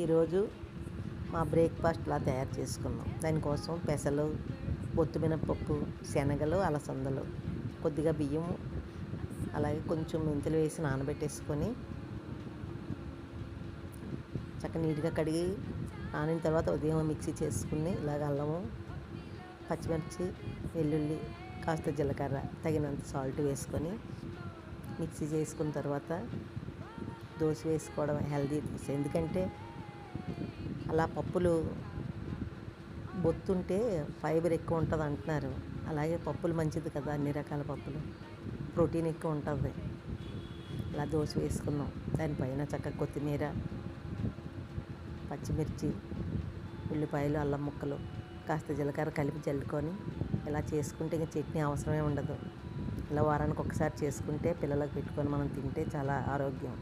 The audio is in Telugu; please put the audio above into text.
ఈరోజు మా బ్రేక్ఫాస్ట్లా తయారు చేసుకున్నాం. దానికోసం పెసలు బొత్తు శనగలు అలసందలు కొద్దిగా బియ్యం అలాగే కొంచెం మెంతులు వేసి నానబెట్టేసుకొని చక్కగా నీట్గా కడిగి నానిన తర్వాత ఉదయం మిక్సీ చేసుకుని ఇలాగ అల్లము పచ్చిమిర్చి వెల్లుల్లి కాస్త జీలకర్ర తగినంత సాల్ట్ వేసుకొని మిక్సీ చేసుకున్న తర్వాత దోశ వేసుకోవడం హెల్దీ ఎందుకంటే అలా పప్పులు బొత్తుంటే ఫైబర్ ఎక్కువ ఉంటుంది అంటున్నారు. అలాగే పప్పులు మంచిది కదా అన్ని రకాల పప్పులు. ప్రోటీన్ ఎక్కువ ఉంటుంది. ఇలా దోశ వేసుకున్నాం. దానిపైన చక్కగా కొత్తిమీర పచ్చిమిర్చి ఉల్లిపాయలు అల్లం ముక్కలు కాస్త జీలకర్ర కలిపి చల్లుకొని ఇలా చేసుకుంటే ఇంకా చట్నీ అవసరమే ఉండదు. ఇలా వారానికి ఒకసారి చేసుకుంటే పిల్లలకు పెట్టుకొని మనం తింటే చాలా ఆరోగ్యం.